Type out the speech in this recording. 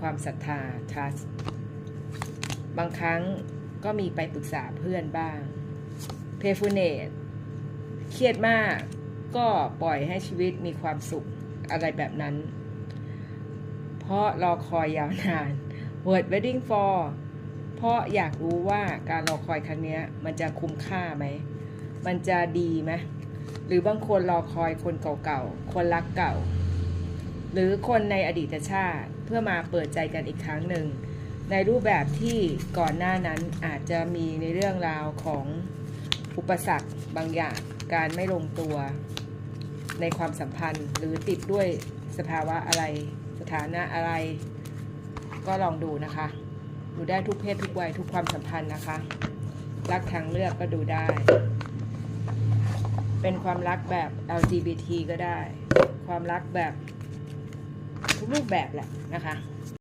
ความศรัทธา trust บางครั้งก็มีไปปรึกษาเพื่อนบ้าง p a y f u l n e s s เครียดมากก็ปล่อยให้ชีวิตมีความสุขอะไรแบบนั้น เพราะรอคอยยาวนาน Word Wedding for เพราะอยากรู้ว่าการรอคอยครั้งนี้มันจะคุ้มค่าไหม มันจะดีไหม หรือบางคนรอคอยคนเก่าๆ คนรักเก่า หรือคนในอดีตชาติเพื่อมาเปิดใจกันอีกครั้งหนึ่ง ในรูปแบบที่ก่อนหน้านั้นอาจจะมีในเรื่องราวของอุปสรรคบางอย่างการไม่ลงตัวในความสัมพันธ์ หรือติดด้วยสภาวะอะไร สถานะอะไร ก็ลองดูนะคะดูได้ทุกเพศทุกวัยทุกความสัมพันธ์นะคะรักทางเลือกก็ดูได้ เป็นความรักแบบ LGBT ก็ได้ ความรักแบบ รูปแบบแหละนะคะ